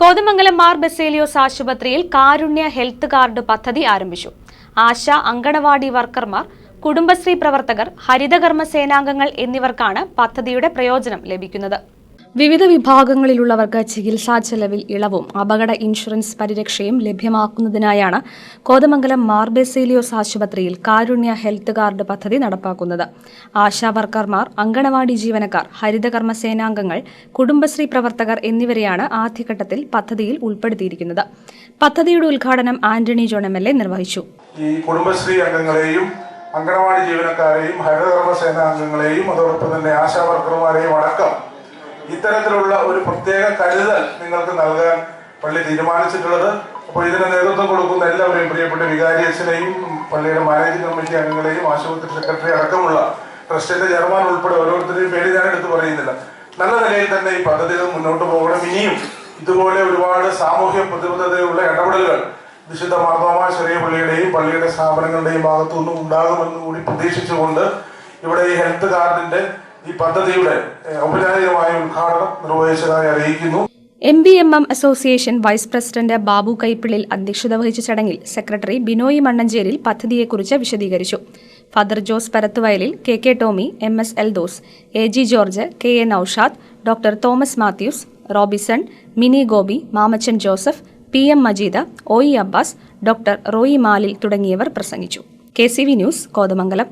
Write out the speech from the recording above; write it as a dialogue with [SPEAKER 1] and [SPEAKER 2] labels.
[SPEAKER 1] കോതമംഗലം മാർ ബസേലിയോസ് ആശുപത്രിയിൽ കാരുണ്യ health card പദ്ധതി ആരംഭിച്ചു. ആശ അങ്കണവാടി വർക്കർമാർ കുടുംബശ്രീ പ്രവർത്തകർ ഹരിതകർമ്മ സേനാംഗങ്ങൾ എന്നിവർക്കാണ് പദ്ധതിയുടെ പ്രയോജനം ലഭിക്കുന്നത്. വിവിധ വിഭാഗങ്ങളിലുള്ളവർക്ക് ചികിത്സാ ചെലവിൽ ഇളവും അപകട ഇൻഷുറൻസ് പരിരക്ഷയും ലഭ്യമാക്കുന്നതിനായാണ് കോതമംഗലം മാർബെസേലിയോസ് ആശുപത്രിയിൽ കാരുണ്യ ഹെൽത്ത് കാർഡ് പദ്ധതി നടപ്പാക്കുന്നത്. ആശാവർക്കർമാർ അങ്കണവാടി ജീവനക്കാർ ഹരിതകർമ്മ സേനാംഗങ്ങൾ കുടുംബശ്രീ പ്രവർത്തകർ എന്നിവരെയാണ് ആദ്യഘട്ടത്തിൽ പദ്ധതിയിൽ ഉൾപ്പെടുത്തിയിരിക്കുന്നത്. പദ്ധതിയുടെ ഉദ്ഘാടനം Antony John M L A നിർവഹിച്ചു.
[SPEAKER 2] ഈ കുടുംബശ്രീ അംഗങ്ങളെയും അംഗനവാടി ജീവനക്കാരെയും ഹരിതകർമ്മ സേനാംഗങ്ങളെയും അതോടൊപ്പം തന്നെ ആശാവർക്കർമാരെയും അടക്കം ഇത്തരത്തിലുള്ള ഒരു പ്രത്യേക കരുതൽ നിങ്ങൾക്ക് നൽകാൻ പള്ളി തീരുമാനിച്ചിട്ടുള്ളത്. അപ്പോൾ ഇതിന് നേതൃത്വം കൊടുക്കുന്ന എല്ലാവരെയും പ്രിയപ്പെട്ട വികാരി അച്ഛനെയും പള്ളിയുടെ മാനേജിംഗ് കമ്മിറ്റി അംഗങ്ങളെയും ആശുപത്രി സെക്രട്ടറി അടക്കമുള്ള ട്രസ്റ്റിന്റെ ചെയർമാൻ ഉൾപ്പെടെ ഓരോരുത്തരെയും പേര് ഞാൻ എടുത്തു പറയുന്നില്ല. നല്ല നിലയിൽ തന്നെ ഈ പദ്ധതികൾ മുന്നോട്ട് പോകണം. ഇനിയും ഇതുപോലെ ഒരുപാട് സാമൂഹ്യ പ്രതിബദ്ധതയുള്ള ഇടപെടലുകൾ വിശുദ്ധ മാർത്തോമ ചെറിയ പള്ളിയുടെയും പള്ളിയുടെ സ്ഥാപനങ്ങളുടെയും ഭാഗത്തു നിന്നും ഉണ്ടാകുമെന്ന് കൂടി പ്രതീക്ഷിച്ചുകൊണ്ട് ഇവിടെ ഈ ഹെൽത്ത് കാർഡിന്റെ ഈ പദ്ധതിയുടെ ഔപചാരികമായ ഉദ്ഘാടനം നിർവഹിച്ചതായി അറിയിക്കുന്നു.
[SPEAKER 1] M B M M association vice president Babu Kaippilil അധ്യക്ഷത വഹിച്ച ചടങ്ങിൽ സെക്രട്ടറി ബിനോയ് മണ്ണഞ്ചേരിൽ പദ്ധതിയെക്കുറിച്ച് വിശദീകരിച്ചു. Father Jose Parathuvayalil K K Tommy M S Eldhose A G George K A Naushad doctor Thomas Mathews Robison Mini Gopi Mamachan Joseph P M Majeeda O E Abbas doctor Roy Malil തുടങ്ങിയവർ പ്രസംഗിച്ചു. K C V news Kothamangalam.